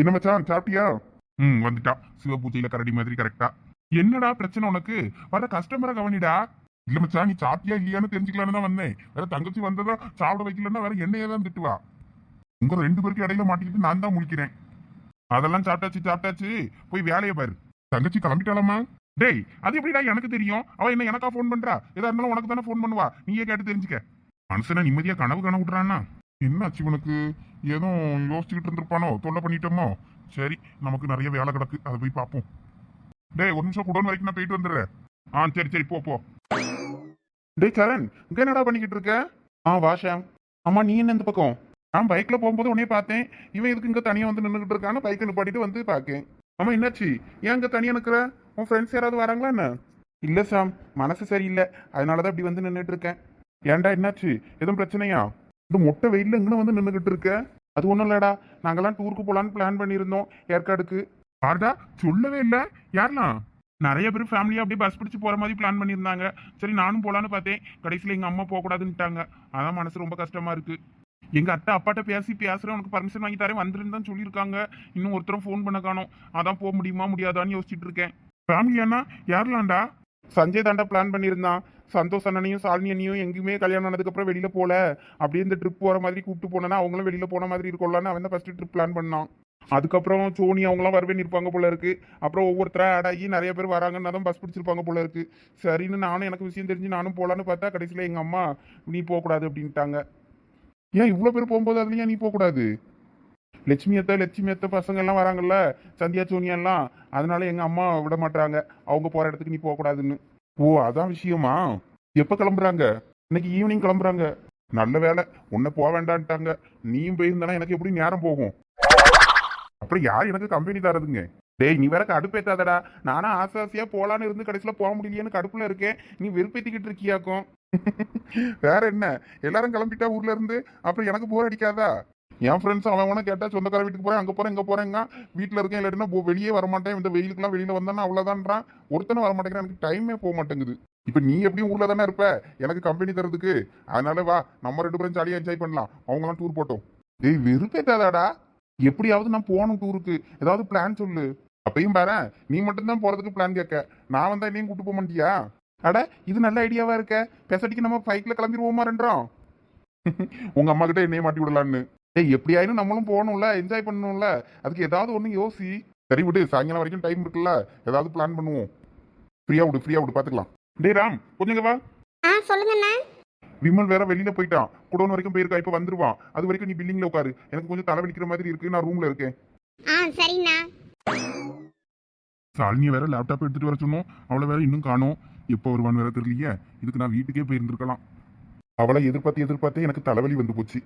என்ன மச்சான் சாப்பிட்டியா? ம் வந்துட்டா. சிவபூஜையில கரடி மாதிரி கரெக்டா. என்னடா பிரச்சனை உனக்கு? வர கஸ்டமரை கவனிடா. இல்ல மச்சான் நீ சாப்பிட்டியா இல்லையான்னு தெரிஞ்சுக்கலான்னு தான் வந்தேன். வேற தங்கச்சி வந்ததா சாப்பிட வைக்கலன்னா வேற என்னையே தான் திட்டுவா. உங்க ரெண்டு பேருக்கு இடையில மாட்டிக்கிட்டு நான் தான் முழிக்கிறேன். அதெல்லாம் சாப்பிட்டாச்சு சாப்பிட்டாச்சு. போய் வேலையை பாரு. தங்கச்சி கிளம்பிட்டாலாமா டேய் அது எப்படிடா எனக்கு தெரியும்? அவ என்ன எனக்கா ஃபோன் பண்றா? எதா இருந்தாலும் உனக்கு தானே ஃபோன் பண்ணுவா. நீயே கேட்டு தெரிஞ்சுக்க. மனுஷனை நிம்மதியா கனவு கனவு விட்றான்னா என்னாச்சு உனக்கு? ஏதோ யோசிச்சுக்கிட்டு இருந்திருப்பானோ? தொல்லை பண்ணிட்டோமோ? சரி நமக்கு நிறைய வேலை கிடக்கு. அதை போய் பார்ப்போம். டேய் ஒரு நிமிஷம் குடோன் வரைக்கும் நான் போயிட்டு வந்துடுறேன். ஆ சரி சரி போ போ. டேய் சரண் இங்கே என்னடா பண்ணிக்கிட்டு இருக்க? ஆ வா ஷாம். ஆமா நீ என்ன இந்த பக்கம்? நான் பைக்கில் போகும்போது உடனே பார்த்தேன். இவன் எதுக்கு இங்கே தனியாக வந்து நின்றுக்கிட்டு இருக்கான்னு பைக்கை நிப்பாட்டிட்டு வந்து பார்க்கேன். ஆமா என்னாச்சு? ஏன் இங்கே தனியாக நிற்கிற உன் ஃப்ரெண்ட்ஸ் யாராவது வராங்களா என்ன? இல்லை சாம் மனசு சரியில்லை. அதனாலதான் இப்படி வந்து நின்றுட்டு இருக்கேன். ஏன்டா என்னாச்சு? எதுவும் பிரச்சனையா? இந்த மொட்டை வெயிலில் இங்கே வந்து நின்றுகிட்டு இருக்க? அது ஒன்றும் இல்லடா. நாங்கெல்லாம் டூருக்கு போகலான்னு பிளான் பண்ணியிருந்தோம். ஏற்காடுக்கு. யார்டா சொல்லவே இல்லை. யாரெல்லாம் நிறைய பேர் ஃபேமிலியாக அப்படியே பஸ் பிடிச்சி போகிற மாதிரி பிளான் பண்ணியிருந்தாங்க. சரி நானும் போகலான்னு பார்த்தேன். கடைசியில் எங்கள் அம்மா போகக்கூடாதுன்ட்டாங்க அதான் மனசு ரொம்ப கஷ்டமாக இருக்குது எங்கள் அத்தை அப்பாட்ட பேசி பேசுகிறேன் உனக்கு பர்மிஷன் வாங்கி தரேன். வந்துருன்னு தான் சொல்லியிருக்காங்க. இன்னும் ஒருத்தரும் ஃபோன் பண்ண காணோம். அதான் போக முடியுமா முடியாதான்னு யோசிச்சுட்டு இருக்கேன். ஃபேமிலியானா யாரெல்லாம்டா சஞ்சய் தாண்டா பிளான் பண்ணியிருந்தான். சந்தோஷ் அண்ணனையும் சாலினி அண்ணியும் எங்கேயுமே கல்யாணம் ஆனதுக்கப்புறம் வெளியில் போகல அப்படியே இந்த ட்ரிப் போகிற மாதிரி கூப்பிட்டு போனா அவங்களும் வெளியில் போன மாதிரி இருக்கும்லான்னு அவன் தான் ஃபஸ்ட்டு ட்ரிப் பிளான் பண்ணான். அதுக்கப்புறம் சோனி அவங்களாம் வரவே இருப்பாங்க போல இருக்கு. அப்புறம் ஒவ்வொருத்தரா ஆட் ஆகி நிறைய பேர் வராங்கன்னா தான் பஸ் பிடிச்சிருப்பாங்க போல இருக்கு. சரின்னு நானும் எனக்கு விஷயம் தெரிஞ்சு நானும் போகலான்னு பார்த்தா கடைசியில் எங்கள் அம்மா நீ போகக்கூடாது அப்படின்ட்டாங்க. ஏன் இவ்வளோ பேர் போகும்போது அதுலயா நீ போகக்கூடாது? லட்சுமி அத்தை லட்சுமி அத்தை பசங்க எல்லாம் வராங்கல்ல சந்தியா சோனியா எல்லாம் அதனால எங்கள் அம்மா விட மாட்டாங்க அவங்க போகிற இடத்துக்கு நீ போகக்கூடாதுன்னு. ஓ அதான் விஷயமா. எப்ப கிளம்புறாங்க? இன்னைக்கு ஈவினிங் கிளம்புறாங்க. நல்ல வேலை உன்னை போக வேண்டான்ட்டாங்க. நீயும் போயிருந்தானா எனக்கு எப்படி நேரம் போகும்? அப்புறம் யார் எனக்கு கம்பெனி தரதுங்க? டேய் நீ வேற கடுப்பேத்தாதடா. நானும் ஆசை ஆசையா போலான்னு இருந்து கடைசியில போக முடியலையேன்னு கடுப்புல இருக்கேன். நீ வெறுப்பேத்திக்கிட்டு இருக்கியாக்கும். வேற என்ன? எல்லாரும் கிளம்பிட்டா ஊர்ல இருந்து? அப்புறம் எனக்கு போர் அடிக்காதா? என் ஃப்ரெண்ட்ஸ் அவன் வேணா கேட்டா சொந்தக்கார வீட்டுக்கு போறேன் அங்க போறேன் இங்க போறேங்க வீட்டுல இருக்கேன் இல்லாட்டினா போ- வெளியே வர மாட்டேன் இந்த வெயிலுக்குலாம் வெளியில வந்தானா அவ்வளவுதான்றான். ஒருத்தனை வரமாட்டேங்கிறான் எனக்கு டைமே போக மாட்டேங்குது. இப்போ நீ எப்படியும் ஊர்ல தானே இருப்ப? எனக்கு கம்பெனி தரதுக்கு அதனால வா நம்ம ரெண்டு பேரும் ஜாலியாக என்ஜாய் பண்ணலாம். அவங்களாம் டூர் போட்டோம். டேய் வெறுப்பேத்தாதாடா. எப்படியாவது நான் போகணும் டூருக்கு ஏதாவது பிளான் சொல்லு. அப்பயும் பாரு நீ மட்டும்தான் போறதுக்கு பிளான் கேட்க. நான் வந்தா என்னையும் கூட்டு போக மாட்டியா? அட இது நல்ல ஐடியாவா இருக்க. பெசடிக்கு நம்ம பைக்ல கிளம்பிடுவோமா ரெண்டோம் உங்க அம்மா கிட்ட என்னைய மாட்டி விடலான்னு. ஏய் எப்படி ஆயினும் நம்மளும் போகணும்ல என்ஜாய் பண்ணணும்ல. அதுக்கு ஏதாவது ஒண்ணு யோசி. சரி விடு சாயங்காலம் வரைக்கும் டைம் இருக்குல்ல. ஏதாவது பிளான் பண்ணுவோம். ஃப்ரீயா விடு ஃப்ரீயா விடு பாத்துக்கலாம். டேய் ராம் கொஞ்சம் இங்க வா. ஆ சொல்லுங்கண்ணா. விமல் வேற வெளியில போயிட்டான். குடோன் வரைக்கும் போயிருக்கா இப்ப வந்துருவான். அது வரைக்கும் நீ பில்லிங்ல உட்காரு. எனக்கு கொஞ்சம் தலைவலிக்கிற மாதிரி இருக்கு நான் ரூம்ல இருக்கேன். ஆ சரிண்ணா. சாலினியை வேற லேப்டாப் எடுத்துட்டு வர சொன்னோம். அவளை வேற இன்னும் காணோம். எப்போ வருவான்னு வேற தெரியலையே. இதுக்கு நான் வீட்டுக்கே போயிருந்திருக்கலாம். அவளை எதிர்பார்த்து எதிர்பார்த்தே எனக்கு தலைவலி வந்து போச்சு.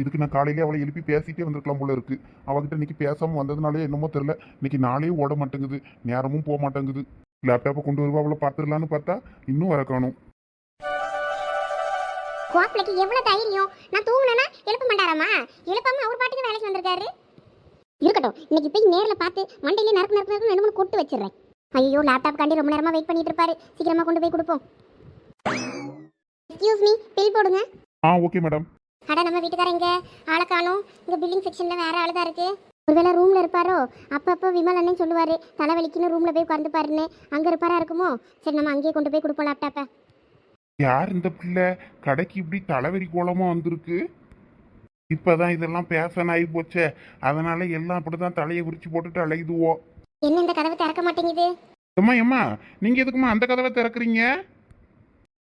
இதுக்கு நான் காலையிலே அவளை எழுப்பி பேசிட்டே வந்திருக்கலாம் போல இருக்கு. அவகிட்ட இன்னைக்கு பேசாம வந்ததுனாலே என்னமோ தெரியல. இன்னைக்கு நாளே ஓட மாட்டேங்குது. நேரமும் போக மாட்டேங்குது. லேப்டாப்பை கொண்டு வருவா அவளை பார்த்துடலான்னு பார்த்தா இன்னும் வர காணும். கோப்பிளைக்கு எவ்வளவு தைரியம்? நான் தூங்குனேன்னா எழுப்ப மாட்டாராமா? எழுப்பாம அவர் பாட்டுக்கு வேலைக்கு வந்திருக்காரு. இருக்கட்டும் இன்னைக்கு போய் நேர்ல பார்த்து மண்டையிலே நறுக்கு நறுக்கு நறுக்கு ரெண்டு மூணு கொட்டு வச்சிடுறேன். ஐயோ லேப்டாப் காண்டி ரொம்ப நேரமா வெயிட் பண்ணிட்டு இருப்பாரு. சீக்கிரமா கொண்டு போய் கொடுப்போம். எக்ஸ்கியூஸ் மீ பில் போடுங்க. ஆ ஓகே மேடம் அட நம்ம வீட்டுக்காரங்க ஆளை காணும். இங்க பில்லிங் செக்ஷன்ல வேற ஆளு தான் இருக்கு. ஒருவேளை ரூம்ல இருப்பாரோ? அப்பப்போ விமல் அண்ணன் சொல்லுவாரு. தலைவலிக்குன்னு ரூம்ல போய் உட்கார்ந்து பாருன்னு. அங்க இருப்பாரா இருக்குமோ? சரி நம்ம அங்கேயே கொண்டு போய் கொடுப்போம் லேப்டாப்பை யார் இந்த பிள்ளை? கடைக்கு இப்படி தலைவரி கோலமா வந்திருக்கு? இப்பதான் இதெல்லாம் பேசன் ஆகி போச்சே. அதனால எல்லாம் அப்படிதான் தலையை விரிச்சு போட்டுட்டு அலையுதுவோ. என்ன இந்த கதவு திறக்க மாட்டேங்குது? அம்மா அம்மா நீங்க எதுக்குமா அந்த கதவை திறக்கறீங்க?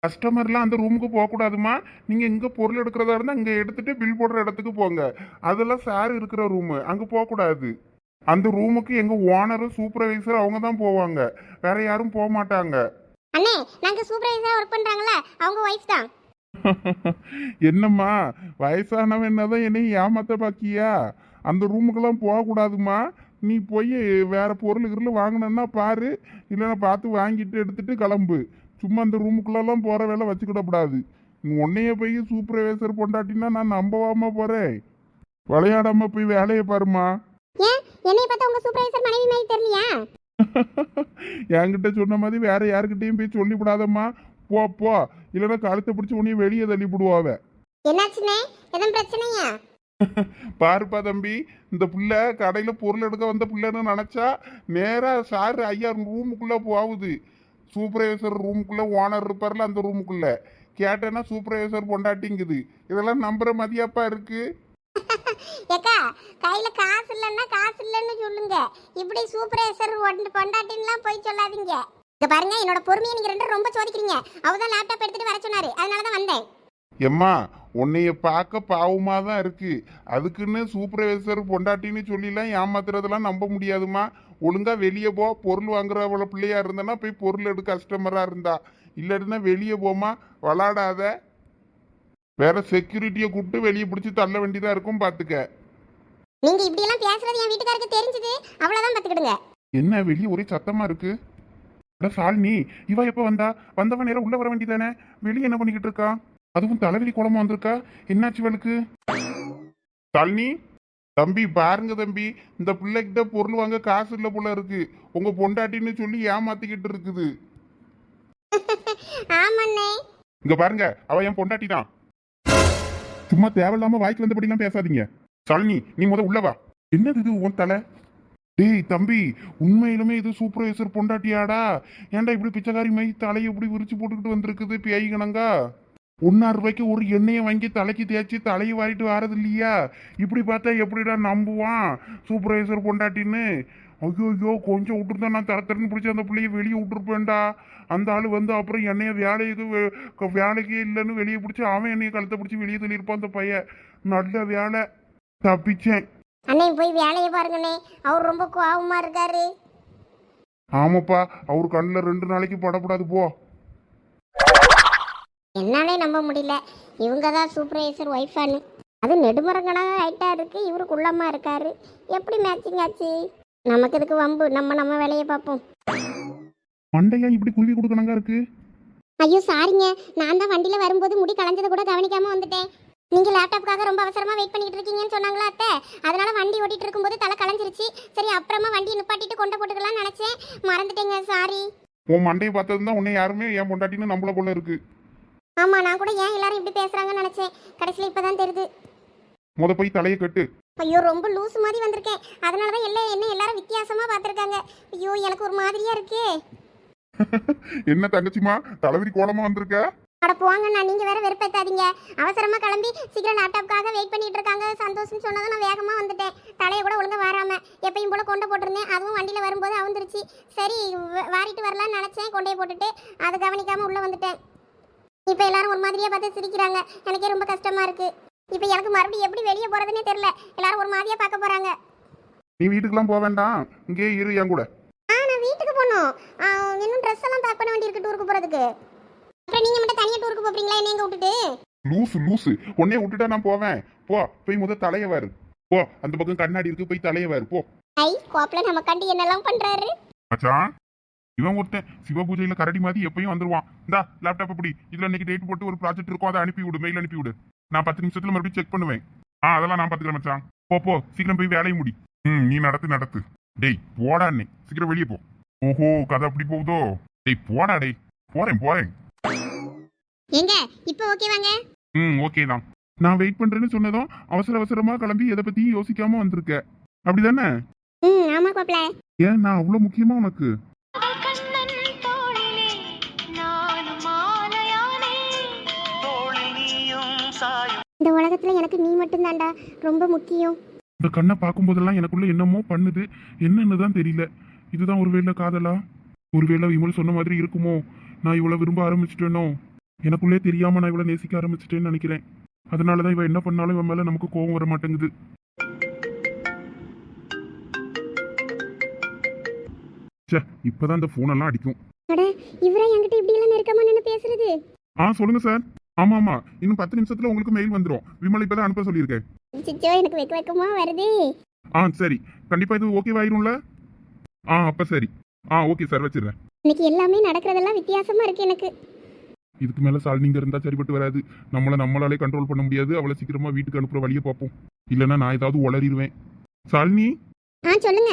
கஸ்டமர்லாம் அந்த ரூமுக்கு போகக்கூடாதுமா? நீங்க எங்க பொருள் எடுக்கிறதா இருந்தா இங்க எடுத்துட்டு பில் போடுற இடத்துக்கு போங்க. அதெல்லாம் சார் இருக்கிற ரூமு அங்க போகக்கூடாது. அந்த ரூமுக்கு எங்க ஓனரும் சூப்பர்வைசர் அவங்க தான் போவாங்க. வேற யாரும் போக மாட்டாங்க அண்ணே நாங்க சூப்பர்வைசரா ஒர்க் பண்றாங்களா அவங்க ஒய்ஃப் தான். என்னம்மா? வயசானவன் என்னதான் என்னையும் ஏமாத்த பாக்கியா? அந்த ரூமுக்கெல்லாம் போகக்கூடாதும்மா நீ போய் வேற பொருள் கிருள் வாங்கினா பாரு. இல்லைன்னா பார்த்து வாங்கிட்டு எடுத்துட்டு கிளம்பு. சும்மா அந்த ரூமுக்குள்ளெல்லாம் போகிற வேலை வச்சுக்கிடக்கூடாது நீ உன்னையே போய் சூப்பர்வைசர் பொண்டாட்டினா நான் நம்பவாம போகிறேன் விளையாடாம போய் வேலையை பாருமா என்னைய பார்த்தா உங்க சூப்பர்வைசர் மனைவி மாதிரி தெரியலையா? என்கிட்ட சொன்ன மாதிரி வேற யாருக்கிட்டையும் போய் சொல்லிவிடாதம்மா. போ போ. இல்லைன்னா கழுத்தை பிடிச்சி உன்னையும் வெளியே தள்ளி விடுவாவ என்னாச்சுண்ணே? எதுவும் பிரச்சனையா? பாருப்பா தம்பி இந்த புள்ள கடையில பொருள் எடுக்க வந்த புள்ளன்னு நினைச்சா நேரா சார் ஐயா ரூமுக்குள்ள போகுது. சூப்பர்வைசர் ரூமுக்குள்ளே ஓனர் இருப்பார்ல அந்த ரூமுக்குள்ளே கேட்டேன்னா சூப்பர்வைசர் பொண்டாட்டிங்குது. இதெல்லாம் நம்புற மதியாப்பா இருக்கு. ஏக்கா கையில காசு இல்லைன்னா காசு இல்லைன்னு சொல்லுங்க. இப்படி சூப்பர்வைசர் பொண்டாட்டின்லாம் போய் சொல்லாதீங்க. இங்க பாருங்க என்னோட பொறுமையை நீங்க ரெண்டும் ரொம்ப சோதிக்கிறீங்க. அவதான் லேப்டாப் எடுத்துட்டு வர சொன்னாரு. அதனால தான் வந்தேன். எம்மா உன்னைய பார்க்க பாவமா தான் இருக்கு. அதுக்குன்னு சூப்பர்வைசர் பொண்டாட்டின்னு சொல்லிலாம் ஏமாத்துறதெல்லாம் நம்ப முடியாதும்மா. ஒழுங்கா வெளியே போ பொருள் வாங்குறவள பிள்ளையா இருந்தனா போய் பொருள் எடு கஸ்டமரா இருந்தா. இல்லாட்டினா வெளியே போமா விளாடாத. வேற செக்யூரிட்டியை கூப்பிட்டு வெளியே பிடிச்சி தள்ள வேண்டியதா இருக்கும் பாத்துக்க. நீங்க இப்படி எல்லாம் பேசுறது என் வீட்டுக்காருக்கு தெரிஞ்சது. அவ்வளவுதான் பாத்துக்கிடுங்க. என்ன வெளியே ஒரே சத்தமா இருக்கு? சாலினி இவ எப்ப வந்தா? வந்தவன் நேரம் உள்ள வர வேண்டியதானே? வெளியே என்ன பண்ணிக்கிட்டு இருக்கா? அதுவும் தலைவலி குளமா வந்திருக்கா? என்னாச்சு இவளுக்கு? சாலினி தம்பி பாருங்க தம்பி. இந்த பிள்ளைகிட்ட பொருள் வாங்க காசு இல்ல போல இருக்கு. உங்க பொண்டாட்டின்னு சொல்லி ஏமாத்திக்கிட்டு இருக்குது. இங்க பாருங்க. அவ என் பொண்டாட்டி தான் சும்மா தேவையில்லாம வாய்க்கு வந்தபடிலாம் பேசாதீங்க. சாலினி நீ முத உள்ள வா. என்னது இது உன் தலை? டேய் தம்பி உண்மையிலுமே இது சூப்பர்வைசர் பொண்டாட்டியாடா? ஏன்டா இப்படி பிச்சைக்காரி மை தலையை இப்படி விரிச்சு போட்டுக்கிட்டு வந்திருக்குது பேய் கணங்கா ஒன்னாறு ரூபாய்க்கு ஒரு எண்ணெயை வாங்கி தலைக்கு தேய்ச்சி தலையை வாரிட்டு வரது இல்லையா? இப்படி பார்த்தா எப்படிடா நம்புவான்? சூப்பர்வைசர் பொண்டாட்டின்னு. ஐயோ ஐயோ கொஞ்சம் விட்டுருந்தா நான் தர தரன்னு பிடிச்சி அந்த பிள்ளைய வெளியே விட்டுருப்பேன்டா. அந்த ஆள் வந்து அப்புறம் என்னைய வேலைக்கு வேலைக்கே இல்லைன்னு வெளியே பிடிச்சி அவன் என்னைய கழுத்தை பிடிச்சி வெளியே தள்ளியிருப்பான் அந்த பையன். நல்ல வேலை. தப்பிச்சேன். அண்ணே போய் வேலையை பாருங்கண்ணே. அவர் ரொம்ப கோவமா இருக்காரு. ஆமாப்பா அவர் கண்ணில் ரெண்டு நாளைக்கு படக்கூடாது போ. என்னாலே நம்ப முடியல. இவங்க தான் சூப்பர்வைசர் ஒய்ஃபானு அது நெடுமரங்கனாக ஹைட்டாக இருக்கு. இவரு குள்ளமா இருக்காரு. எப்படி மேட்சிங் ஆச்சு? நமக்கு இதுக்கு வம்பு. நம்ம நம்ம வேலையை பார்ப்போம். மண்டையா இப்படி குருவி கொடுக்கணங்க இருக்கு? ஐயோ சாரிங்க நான் தான் வண்டியில் வரும்போது முடி களைஞ்சதை கூட கவனிக்காம வந்துட்டேன். நீங்கள் லேப்டாப்புக்காக ரொம்ப அவசரமா வெயிட் பண்ணிட்டு இருக்கீங்கன்னு சொன்னாங்களா அத்தை? அதனால வண்டி ஓட்டிட்டு இருக்கும்போது தலை களைஞ்சிருச்சு. சரி அப்புறமா வண்டியை நிப்பாட்டிட்டு கொண்டை போட்டுக்கலாம்னு நினைச்சேன். மறந்துட்டேங்க சாரி உன் மண்டையை பார்த்தது தான் உன்னை யாருமே என் பொண்டாட்டின்னு நம்மள போல இருக்கு. ஆமா நான் கூட ஏன் எல்லாரும் இப்படி பேசுறாங்கன்னு நினைச்சேன். கடைசியில் இப்பதான் தெரியுது. முத போய் தலையை கட்டு. ஐயோ ரொம்ப லூஸ் மாதிரி வந்திருக்கேன். அதனால தான் எல்லாம் என்ன எல்லாரும் வித்தியாசமா பார்த்துருக்காங்க. ஐயோ எனக்கு ஒரு மாதிரியா இருக்கே. என்ன தங்கச்சிமா தலைவரி கோலமா வந்திருக்க? அட போங்கண்ணா நீங்க வேற வெறுப்பேத்தாதீங்க. அவசரமா கிளம்பி சீக்கிரம் லேப்டாப்காக வெயிட் பண்ணிட்டு இருக்காங்க. சந்தோஷம் சொன்னதும் நான் வேகமா வந்துட்டேன். தலையை கூட ஒழுங்கா வராம எப்பயும் போல கொண்டை போட்டிருந்தேன். அதுவும் வண்டியில வரும்போது அவுந்துருச்சு. சரி வாரிட்டு வரலாம்னு நினைச்சேன். கொண்டே போட்டுட்டு அதை கவனிக்காம உள்ள வந்துட்டேன். இப்போ எல்லாரும் ஒரு மாதிரியா பார்த்து சிரிக்கிறாங்க. எனக்கே ரொம்ப கஷ்டமா இருக்கு. இப்போ எனக்கு மறுபடியும் எப்படி வெளியே போறதுன்னே தெரியல. எல்லாரும் ஒரு மாதிரியா பார்க்க போறாங்க. நீ வீட்டுக்கெல்லாம் போக வேண்டாம். இங்கே இரு என் கூட. ஆ நான் வீட்டுக்கு போகணும். ஆ, இன்னும் ட்ரெஸ் எல்லாம் பேக் பண்ண வேண்டியிருக்கு டூருக்கு போறதுக்கு. அப்புறம் நீங்க மட்டும் தனியா டூருக்கு போறீங்களா? என்ன எங்க விட்டுட்டு? லூசு லூசு. உன்னைய விட்டுட்டா நான் போவேன். போ போய் முத தலைய வாரு. போ அந்த பக்கம் கண்ணாடி இருக்கு போய் தலைய வாரு. போ. ஐ கோப்பல நம்ம கண்டு என்னெல்லாம் பண்றாரு? மச்சான். இவன் ஒருத்தன் சிவ பூஜையில கரடி மாதிரி எப்பயும் வந்துருவான். இந்தா லேப்டாப் அப்படி இதுல இன்னைக்கு டேட் போட்டு ஒரு ப்ராஜெக்ட் இருக்கும் அதை அனுப்பி விடு மெயில் அனுப்பி விடு. நான் பத்து நிமிஷத்துல மறுபடியும் செக் பண்ணுவேன். ஆ அதெல்லாம் நான் பாத்துக்கிறேன் மச்சான். போ போ. சீக்கிரம் போய் வேலையை முடி. ம் நீ நடத்து நடத்து. டேய் போடா அண்ணே. சீக்கிரம் வெளியே போ. ஓஹோ கதை அப்படி போகுதோ? டேய் போடா டேய். போறேன் போறேன். எங்க இப்போ ஓகே வாங்க? ம் ஓகே தான். நான் வெயிட் பண்றேன்னு சொன்னதும் அவசர அவசரமா கிளம்பி எதை பத்தியும் யோசிக்காம வந்திருக்க. அப்படிதானே? ம் ஆமா கோப்பல ஏன் நான் அவ்வளவு முக்கியமா உனக்கு? இந்த உலகத்துல எனக்கு நீ மட்டும்தான்டா. ரொம்ப முக்கியம். இந்த கண்ணை பார்க்கும்போதெல்லாம் எனக்குள்ள என்னமோ பண்ணுது. என்னன்னு தான் தெரியல. இதுதான் ஒருவேளை காதலா? ஒருவேளை விமல் சொன்ன மாதிரி இருக்குமோ? நான் இவ்வளவு விரும்ப ஆரம்பிச்சிட்டேனோ? எனக்குள்ளே தெரியாம நான் இவ்வளவு நேசிக்க ஆரம்பிச்சிட்டேன்னு நினைக்கிறேன். அதனாலதான் இவ என்ன பண்ணாலும் இவன் மேல நமக்கு கோபம் வர மாட்டேங்குது. ச்சே இப்பதான் இந்த போன் எல்லாம் அடிக்கும். அட இவரா என்கிட்ட இப்படி எல்லாம் நெருக்கமா நின்னு பேசுறது? ஆ சொல்லுங்க சார். ஆமா ஆமா இன்னும் பத்து நிமிஷத்துல உங்களுக்கு மெயில் வந்துடும் விமல் இப்பதான் அனுப்ப சொல்லியிருக்கேன். சிச்சோ எனக்கு வெக்க வெக்கமா வருதே. ஆ சரி. கண்டிப்பா இது ஓகேவாயிரும்ல ஆ அப்ப சரி. ஆ ஓகே சார் வச்சிடுறேன். இன்னைக்கு எல்லாமே நடக்கிறதெல்லாம் வித்தியாசமா இருக்கு எனக்கு. இதுக்கு மேல சால்னிங்க இருந்தா சரிப்பட்டு வராது. நம்மள நம்மளாலே கண்ட்ரோல் பண்ண முடியாது. அவளை சீக்கிரமா வீட்டுக்கு அனுப்புற வழியை பார்ப்போம். இல்லைன்னா நான் ஏதாவது உளறிடுவேன். சாலினி? ஆ சொல்லுங்க.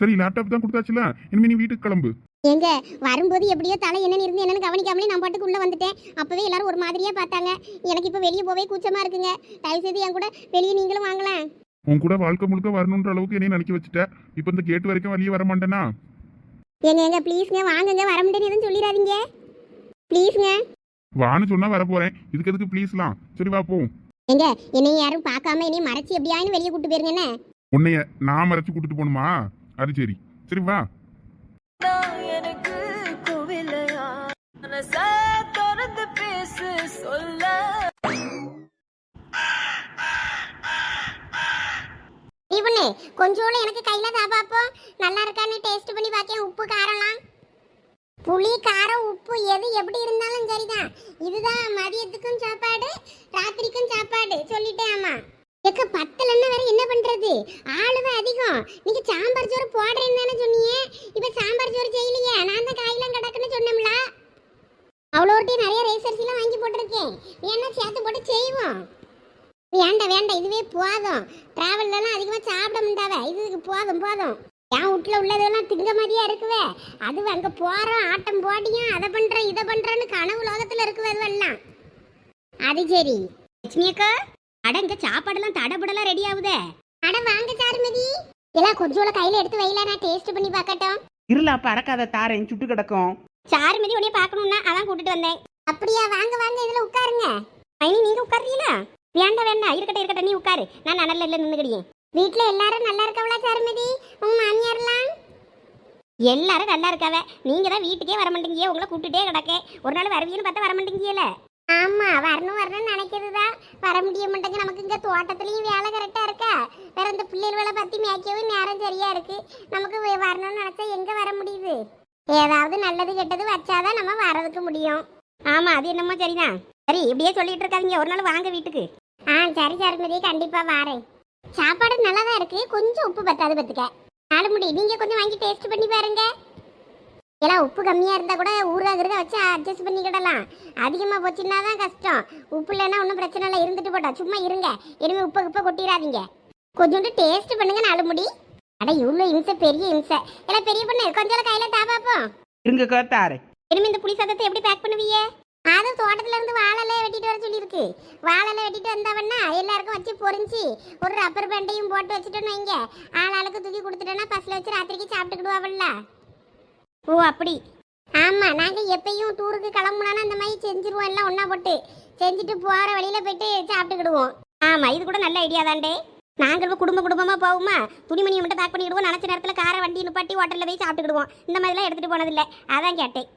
சரி லேப்டாப் தான் கொடுத்தாச்சுல. இனிமே நீ வீட்டுக்கு கிளம்பு. எங்க வரும்போது எப்படியோ தலை என்னன்னு இருந்து என்னன்னு கவனிக்காமலே நான் பாட்டுக்கு உள்ள வந்துட்டேன். அப்பவே எல்லாரும் ஒரு மாதிரியா பார்த்தாங்க. எனக்கு இப்போ வெளியே போவே கூச்சமா இருக்குங்க. தயவு செய்து என் கூட வெளியே நீங்களும் வாங்கலாம் உன் கூட வாழ்க்கை முழுக்க வரணுன்ற அளவுக்கு என்னைய நினைக்க வச்சுட்ட. இப்போ இந்த கேட் வரைக்கும் வெளியே வர மாட்டேனா? ஏங்க எங்க ப்ளீஸ்ங்க வாங்குங்க வர முடியும் எதுவும் சொல்லிடாதீங்க. ப்ளீஸ்ங்க வான்னு சொன்னா வர போறேன். இதுக்கு எதுக்கு ப்ளீஸ்லாம் சரி வா போ. எங்க என்னைய யாரும் பார்க்காம என்னைய மறைச்சு எப்படியானு வெளியே கூட்டு போயிருங்க என்ன? உன்னைய நான் மறைச்சு கூட்டிட்டு போகணுமா? அது சரி சரி வா எனக்கு கோவிலையா திறந்து பேசு சொல்ல இவனே கொஞ்சோண்டு எனக்கு கையில தா பாப்போம் நல்லா இருக்கான்னு டேஸ்ட் பண்ணி பார்த்தேன் உப்பு காரம்லாம்? புளி காரம் உப்பு எது எப்படி இருந்தாலும் சரிதான். இதுதான் மதியத்துக்கும் சாப்பாடு ராத்திரிக்கும் சாப்பாடு. சொல்லிட்டேன் அம்மா. எக்க பத்தலன்னா வேற என்ன பண்றது? ஆளுவே அதிகம். நீங்க சாம்பார் சோறு போடுறேன்னு தானே சொன்னீங்க இப்ப சாம்பார் சோறு செய்யலையே. நான் தான் காயெல்லாம் கிடக்குன்னு சொன்னோம்ல அவ்வளோட்டி நிறைய ரேசர்ஸ்லாம் வாங்கி போட்டிருக்கேன். வேணா சேர்த்து போட்டு செய்வோம்? வேண்டாம் வேண்டாம். இதுவே போதும். டிராவல்லாம் அதிகமாக சாப்பிட முடியாத இதுக்கு போதும் போதும். என் வீட்டில் உள்ளதெல்லாம் திங்க மாதிரியா இருக்குவே. அது அங்கே போகிறோம் ஆட்டம் போடியும் அதை பண்ணுறேன் இதை பண்ணுறேன்னு கனவு லோகத்தில் இருக்குவே அதுவெல்லாம் அது சரி. லட்சுமி அக்கா அட இங்கே சாப்பாடெல்லாம் தடபடலாம் ரெடி ஆகுதே. அட வாங்க சாருமதி. எல்லாம் கொஞ்சோட கையில் எடுத்து வைல நான் டேஸ்ட் பண்ணி பார்க்கட்டும். இருளா பறக்காத தாரேன் சுட்டு கிடக்கும். சாருமதி உடனே பார்க்கணும்னா அதான் கூட்டிட்டு வந்தேன். அப்படியா வாங்க வாங்க இதில் உட்காருங்க. மைனி நீங்க உட்காருறீங்களா? வேண்டாம் வேண்டாம் இருக்கட்டும் இருக்கட்டும் நீ உட்காரு. நான் நல்ல இல்லை நின்றுக்கிடியேன் வீட்டில் எல்லாரும் நல்லா இருக்கவளா சாருமதி? உங்க மாமியார்லாம்? எல்லாரும் நல்லா இருக்காவ. நீங்க தான் வீட்டுக்கே வர மாட்டேங்கிய உங்களை கூப்பிட்டுட்டே கிடக்கே ஒரு நாள் வருவீன்னு பார்த்தா வர மாட்டேங்கியல ஆமா வரணும் வரணும்னு நினைக்கிறதுதான் வர முடிய மாட்டேங்க நமக்கு இங்க தோட்டத்துலயும் வேலை கரெக்டா இருக்கா? வேற இந்த பிள்ளைகள் பத்தி மேய்க்கவும் நேரம் சரியா இருக்கு. நமக்கு வரணும்னு நினைச்சா எங்க வர முடியுது? ஏதாவது நல்லது கெட்டது வச்சாதான் நம்ம வரதுக்கு முடியும். ஆமா அது என்னமோ சரிதான். சரி இப்படியே சொல்லிட்டு இருக்காதீங்க. ஒரு நாள் வாங்க வீட்டுக்கு. ஆ சரி சரி கண்டிப்பா வாரேன். சாப்பாடு நல்லா தான் இருக்கு. கொஞ்சம் உப்பு பத்தாது பத்துக்க. நாலு முடி. நீங்க கொஞ்சம் வாங்கி டேஸ்ட் பண்ணி பாருங்க. எல்லாம் உப்பு கம்மியா இருந்தா கூட ஊறுகாய் வச்சு அட்ஜஸ்ட் பண்ணிக்கிடலாம் அதிகமா போச்சுன்னா தான் கஷ்டம். உப்பு இல்லைன்னா ஒன்றும் பிரச்சனை இல்லை. இருந்துட்டு போட்டா சும்மா இருங்க. இனிமே உப்பு உப்பை கொட்டிடாதீங்க. கொஞ்சோண்டு டேஸ்ட் பண்ணுங்க நாலு முடி. அட இவ்வளோ இம்சை பெரிய இம்சை. எல்லாம் பெரிய பொண்ணு கொஞ்சம் கையில தா பாப்போம். இருங்கக்கா தாரேன் இனிமே இந்த புளி சாதத்தை எப்படி பேக் பண்ணுவீங்க? அது தோட்டத்துல இருந்து வாழலை வெட்டிட்டு வர சொல்லியிருக்கு. வாழலை வெட்டிட்டு வந்தவன்னா எல்லாருக்கும் வச்சு பொரிஞ்சு ஒரு ரப்பர் பேண்டையும் போட்டு வச்சுட்டோன்னு வைங்க. ஆள் ஆளுக்கு தூக்கி கொடுத்துட்டோன்னா பஸ்ல வச்சு ராத்திரிக்கு சாப்பிட்டுக்கிடுவாவல்ல ஓ அப்படி. ஆமாம் நாங்கள் எப்பயும் டூருக்கு கிளம்புனாலும் அந்த மாதிரி செஞ்சுருவோம். எல்லாம் ஒன்றா போட்டு செஞ்சுட்டு போகிற வழியில் போயிட்டு சாப்பிட்டுக்கிடுவோம். ஆமாம் இது கூட நல்ல ஐடியா தாண்டே. நாங்கள் இப்ப குடும்ப குடும்பமாக போவோமா? துணிமணியை மட்டும் பேக் பண்ணிக்கிடுவோம். நினச்ச நேரத்தில் காரை வண்டி நிப்பாட்டி ஹோட்டலில் போய் சாப்பிட்டுக்கிடுவோம். இந்த மாதிரிலாம் எடுத்துகிட்டு போனதில்லை. அதான் கேட்டேன்.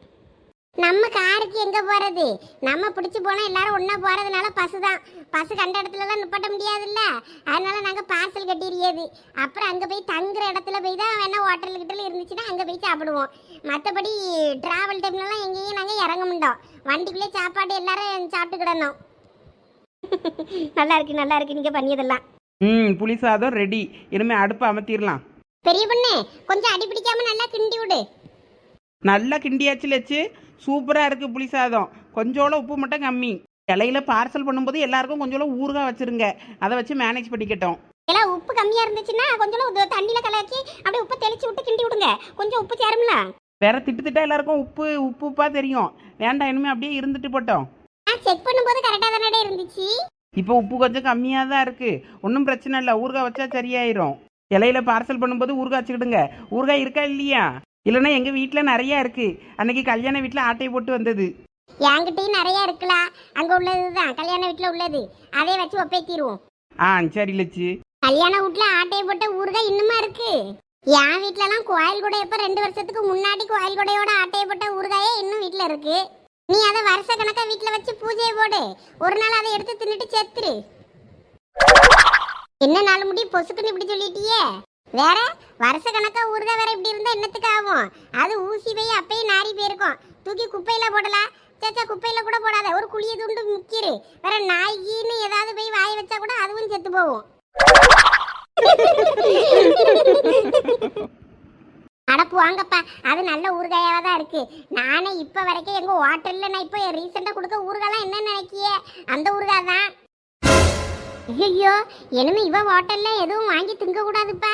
நம்ம காருக்கு எங்க போறது? நம்ம பிடிச்சு போனா எல்லாரும் ஒண்ணா போறதுனால பஸ் தான் பஸ் கண்ட இடத்துல எல்லாம் நிப்பாட்ட முடியாதுல்ல? அதனால நாங்க பார்சல் கட்டிடுறது. அப்புறம் அங்க போய் தங்குற இடத்துல போய் தான் வேணா ஹோட்டல் கிட்ட இருந்துச்சுன்னா அங்க போய் சாப்பிடுவோம். மற்றபடி டிராவல் டைம்லலாம் எங்கேயும் நாங்க இறங்க மாட்டோம். வண்டிக்குள்ளே சாப்பாடு எல்லாரும் சாப்பிட்டுக்கிடணும் நல்லா இருக்கு நல்லா இருக்கு. நீங்க பண்ணியதெல்லாம். ம் புளி சாதம் ரெடி இனிமே அடுப்பு அமர்த்திடலாம் பெரிய பொண்ணு கொஞ்சம் அடி பிடிக்காம நல்லா கிண்டி விடு. நல்லா கிண்டியாச்சு லட்சு சூப்பராக இருக்குது புளி சாதம். கொஞ்சோட உப்பு மட்டும் கம்மி. இலையில பார்சல் பண்ணும்போது எல்லாருக்கும் கொஞ்சோட ஊறுகாய் வச்சிருங்க. அதை வச்சு மேனேஜ் பண்ணிக்கட்டும். எல்லாம் உப்பு கம்மியா இருந்துச்சுன்னா கொஞ்சம் தண்ணியில கலக்கி அப்படியே உப்பு தெளிச்சு விட்டு கிண்டி விடுங்க. கொஞ்சம் உப்பு சேரும்ல? வேற திட்டு திட்டா எல்லாருக்கும் உப்பு உப்பு உப்பாக தெரியும். வேண்டாம் இனிமே அப்படியே இருந்துட்டு போட்டோம். செக் பண்ணும்போது கரெக்டா தானே இருந்துச்சு? இப்போ உப்பு கொஞ்சம் கம்மியாக தான் இருக்குது ஒன்றும் பிரச்சனை இல்லை. ஊறுகாய் வச்சா சரியாயிரும். இலையில பார்சல் பண்ணும்போது ஊறுகாய் வச்சுக்கிடுங்க. ஊறுகாய் இருக்கா இல்லையா? இல்லைன்னா எங்கள் வீட்டில் நிறையா இருக்குது அன்னைக்கு கல்யாண வீட்டில் ஆட்டையை போட்டு வந்தது. என்கிட்டயும் நிறைய இருக்கலாம் அங்க உள்ளதுதான். கல்யாண வீட்டுல உள்ளது. அதே வச்சு ஒப்பேத்திடுவோம் ஆ சரி லட்சு கல்யாண வீட்டுல ஆட்டையை போட்ட ஊறுகாய் இன்னுமா இருக்கு? என் வீட்ல எல்லாம் கோயில் கூட எப்ப ரெண்டு வருஷத்துக்கு முன்னாடி கோயில் கூடையோட ஆட்டையை போட்ட ஊறுகாயே இன்னும் வீட்ல இருக்கு? நீ அதை வருஷ கணக்கா வீட்ல வச்சு பூஜையை போடு. ஒரு நாள் அதை எடுத்து தின்னுட்டு செத்துரு. என்ன நாலு முடி பொசுக்குன்னு இப்படி சொல்லிட்டியே? வேற வருஷ கணக்கா ஊறுகாய் வேற இப்படி இருந்தா என்னத்துக்கு ஆகும்? அது ஊசி போய் அப்பயே நாரி போயிருக்கும். தூக்கி குப்பையில போடலாம் சேச்சா குப்பையில கூட போடாத. ஒரு குழிய துண்டு முக்கிரு. வேற நாய்கின்னு ஏதாவது போய் வாய வச்சா கூட அதுவும் செத்து போகும். அடப்பு வாங்கப்பா அது நல்ல ஊறுகாயாக தான் இருக்கு. நானே இப்போ வரைக்கும் எங்கள் ஹோட்டலில் நான் இப்போ ரீசெண்டாக கொடுக்க ஊறுகாலாம் என்ன நினைக்கிய? அந்த ஊறுகாய் தான். ஐயோ இனிமே இவ ஹோட்டலில் எதுவும் வாங்கி திங்கக்கூடாதுப்பா.